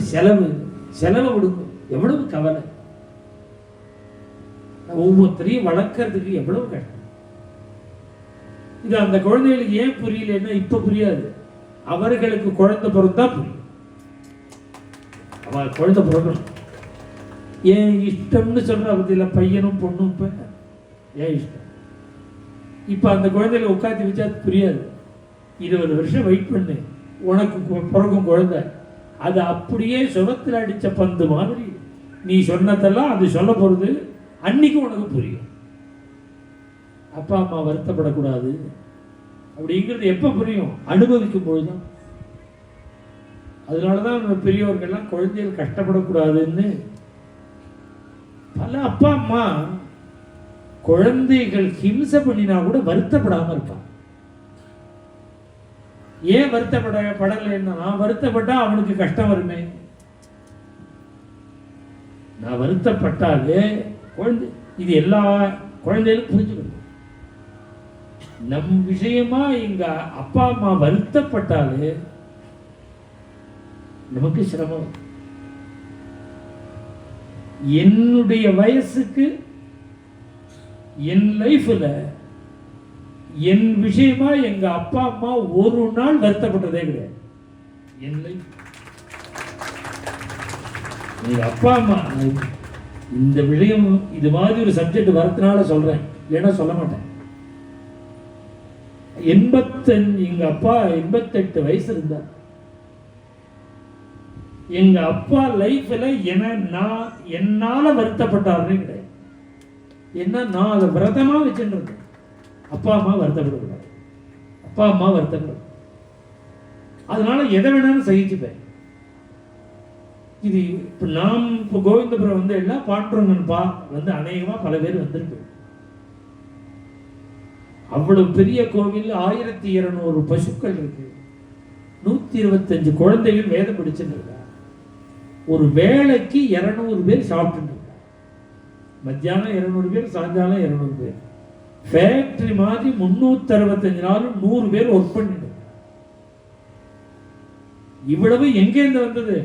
செலவு செலவு கொடுக்கும். எவ்வளவு கவலை? ஒவ்வொருத்தரையும் வளர்க்கறதுக்கு எவ்வளவு கஷ்டம்? இது அந்த குழந்தைகளுக்கு ஏன் புரியலன்னா இப்ப புரியாது. அவர்களுக்கு குழந்தை பிறந்தா புரியும். அவ குழந்தை பிறக்கணும். ஏன் இஷ்டம்னு சொல்ற பத்தியில பையனும் பொண்ணும் இப்ப ஏன் இஷ்டம். இப்ப அந்த குழந்தைகளை உட்காந்து வச்சா புரியாது. இருபது வருஷம் வெயிட் பண்ணு. உனக்கு பிறக்கும் குழந்தை. அது அப்படியே சுரத்தில் அடிச்ச பந்து மாதிரி. நீ சொன்னதெல்லாம் அது சொல்ல போறது அன்னைக்கு உனக்கு புரியும். அப்பா அம்மா வருத்தப்படக்கூடாது. அப்படிங்கிறது எப்போ புரியும்? அனுபவிக்கும் பொழுதுதான். அதனால தான் பெரியவர்கள்லாம் குழந்தைகள் கஷ்டப்படக்கூடாதுன்னு பல அப்பா அம்மா குழந்தைகள் ஹிம்சை பண்ணினா கூட வருத்தப்படாமல் இருப்பான் ஏன் வருத்தப்பட படலைன்னா நான் வருத்தப்பட்டா அவனுக்கு கஷ்டம் வருமே? நான் வருத்தப்பட்டாலே குழந்தை இது எல்லா குழந்தைகளும் புரிஞ்சுக்கணும். நம் விஷயமா எங்க அப்பா அம்மா வருத்தப்பட்டாலே நமக்கு சிரமம். என்னுடைய வயசுக்கு என் லைஃப்பில் என் விஷயமா எங்க அப்பா அம்மா ஒரு நாள் வருத்தப்பட்டதே கிடையாது. என் லைஃப் எங்க அப்பா அம்மா இந்த விஷயம் இது மாதிரி ஒரு சப்ஜெக்ட் வரதுனால சொல்றேன். இல்லைன்னா சொல்ல மாட்டேன். எண்பத்தஞ்சு எங்க அப்பா எண்பத்தெட்டு வயசு இருந்தார். எங்க அப்பா லைஃப்ல என நான் என்னால வருத்தப்பட்டாருன்னே கிடையாது. என்ன நான் அதை விரதமா வச்சுருந்தேன் அப்பா அம்மா வருத்தப்படக்கூடாது. அப்பா அம்மா வருத்தப்படும் அதனால எதை வேணாலும் சகிச்சுப்பேன். இது இப்போ நாம் இப்போ கோவிந்தபுரம் வந்து எல்லாம் பாண்டுரங்கன் பா வந்து அநேகமாக பல பேர் வந்திருக்கு. அவ்வளவு பெரிய கோவில் ஆயிரத்தி இருநூறு பசுக்கள் இருக்கு. நூற்றி இருபத்தஞ்சு குழந்தைகள் வேதம் படிச்சுருக்கா ஒரு வேளைக்கு இரநூறு பேர் சாப்பிட்டுருக்கா மத்தியானம் இருநூறு பேர் சாயங்காலம் இரநூறு பேர். ஃபேக்ட்ரி மாதிரி முன்னூத்தி அறுபத்தஞ்சு நாளும் நூறு பேர் ஒர்க் பண்ணிடும் இவ்வளவு எங்கேருந்து வந்தது?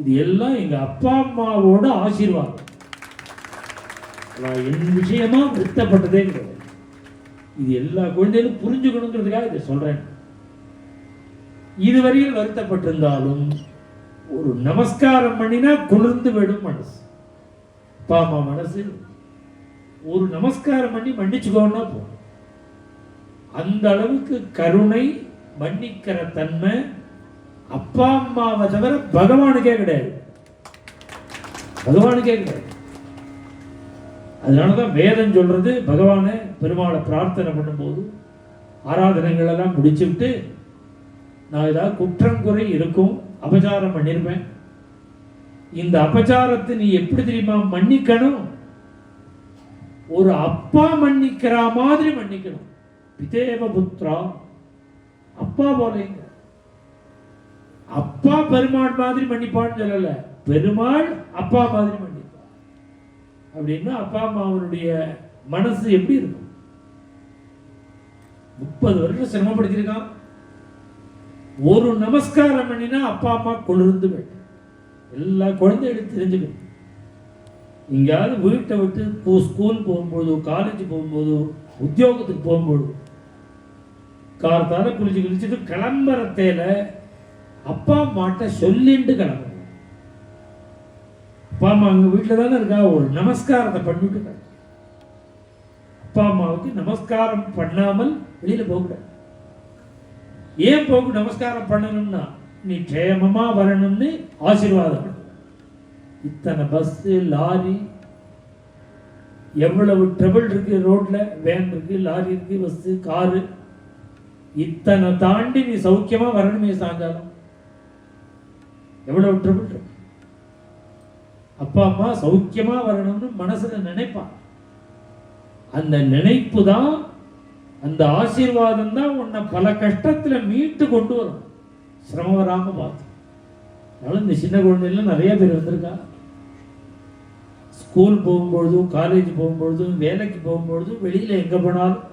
இது எல்லாம் எங்க அப்பா அம்மாவோட ஆசீர்வாதம். நான் என் விஷயமா வருத்தப்பட்டதே கிடையாது. இது எல்லா குழந்தைகளும் புரிஞ்சுக்கணுங்கிறதுக்காக இதை சொல்றேன். இதுவரையில் வருத்தப்பட்டிருந்தாலும் ஒரு நமஸ்காரம் பண்ணினா குளிர்ந்து விடும் மனசு. அப்பா அம்மா மனசு ஒரு நமஸ்காரம் பண்ணி மன்னிச்சுக்கோன்னா போதும் அந்த அளவுக்கு கருணை மன்னிக்கிற தன்மை அப்பா அம்மாவை தவிர பகவானுக்கே கிடையாது. பகவானுக்கே கிடையாது. அதனாலதான் வேதம் சொல்றது பகவானை பெருமாளை பிரார்த்தனை பண்ணும்போது ஆராதனைகள் எல்லாம் முடிச்சுவிட்டு நான் ஏதாவது குற்றம் குறை இருக்கும் அபச்சாரம் பண்ணியிருப்பேன் இந்த அபச்சாரத்தை நீ எப்படி தெரியுமா மன்னிக்கணும்? ஒரு அப்பா மன்னிக்கிற மாதிரி மன்னிக்கணும். பிதேவ புத்ரா அப்பா போலேங்க. அப்பா பெருமாள் மாதிரி மன்னிப்பான்னு சொல்லல. பெருமாள் அப்பா மாதிரி மன்னிப்பான் அப்படின்னா அப்பா அம்மாவனுடைய மனசு எப்படி இருக்கும்? முப்பது வருஷம் சிரமப்படுத்திருக்கான் ஒரு நமஸ்காரம் பண்ணினா அப்பா அம்மா கொளிர்ந்து போயிட்டு எல்லா குழந்தைகளும் தெரிஞ்சுக்கணும். எங்கேயாவது வீட்டை விட்டு போ ஸ்கூல் போகும்போதோ காலேஜ் போகும்போதோ உத்தியோகத்துக்கு போகும்போது கார்த்தால குளிச்சு குளிச்சுட்டு கிளம்புறத்தையில் அப்பா அம்மாட்ட சொல்லிட்டு கிளம்புங்க அப்பா அம்மா அங்கே வீட்டில் தானே இருக்கா? ஒரு நமஸ்காரத்தை பண்ணிட்டு கிளம்பு. அப்பா அம்மாவுக்கு நமஸ்காரம் பண்ணாமல் வெளியில போகக்கூடாது ஏன் போக நமஸ்காரம் பண்ணணும்னா நீ க்ஷேமமாக வரணும்னு ஆசீர்வாதம் இத்தனை பஸ்ஸு லாரி. எவ்வளவு ட்ரபிள் இருக்கு ரோட்ல வேன் இருக்கு லாரி இருக்கு பஸ்ஸு காரு இத்தனை தாண்டி நீ சௌக்கியமா வரணுமே சாயங்காலம். எவ்வளவு ட்ரபிள் இருக்கு? அப்பா அம்மா சௌக்கியமா வரணும்னு மனசுல நினைப்பான் அந்த நினைப்பு தான் அந்த ஆசீர்வாதம் தான் உன்னை பல கஷ்டத்துல மீட்டு கொண்டு வரும். சிரமம் பார்த்து அதனால இந்த சின்ன குழந்தைல நிறைய பேர் வந்திருக்கா ஸ்கூல் போகும்பொழுதும் காலேஜ் போகும்பொழுதும் வேலைக்கு போகும்பொழுதும் வெளியில் எங்கே போனாலும்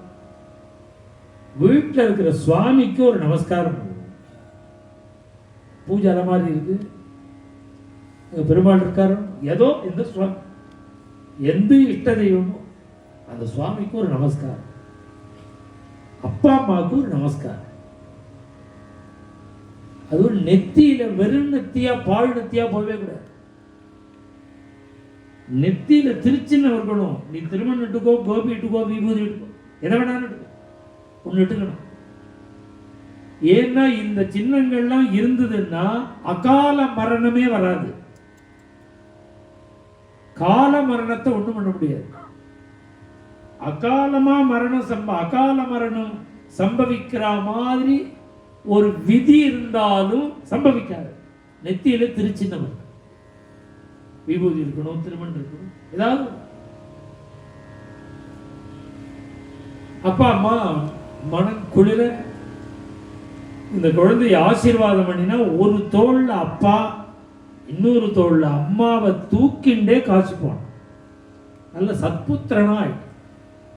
வீட்டில் இருக்கிற சுவாமிக்கு ஒரு நமஸ்காரம் பூஜை அலை மாதிரி இருக்கு. பெருமாள் இருக்காரு? ஏதோ இந்த சுவாமி எந்த இஷ்ட தெய்வமோ அந்த சுவாமிக்கு ஒரு நமஸ்காரம். அப்பா அம்மாவுக்கு ஒரு நமஸ்காரம். அதுவும் நெத்தியில் வெறும் நெத்தியா பால் நெத்தியாக போகவே கூடாது. நெத்தியில் திருச்சின்னு இருக்கணும். நீ திருமணம் இட்டுக்கோ கோபி இட்டுக்கோ விபூதி இட்டுக்கோ. எதை வேணாலும் இட்டுக்கோ ஒன்று இட்டுக்கணும் ஏன்னா இந்த சின்னங்கள்லாம் இருந்ததுன்னா அகால மரணமே வராது. கால மரணத்தை ஒன்றும் பண்ண முடியாது. அகாலமா மரணம் சம்ப அகால மரணம் சம்பவிக்கிற மாதிரி ஒரு விதி இருந்தாலும் சம்பவிக்காது. நெத்தியில திருச்சின்னவன். விபூதி இருக்கணும் திருமண் இருக்கணும் ஏதாவது அப்பா அம்மா மனம் குளிர இந்த குழந்தைய ஆசீர்வாதம் பண்ணினா ஒரு தோல்ல அப்பா இன்னொரு தோல்ல அம்மாவை தூக்கிண்டே காசு போனான் நல்ல சத்புத்திரனா ஆயிட்டு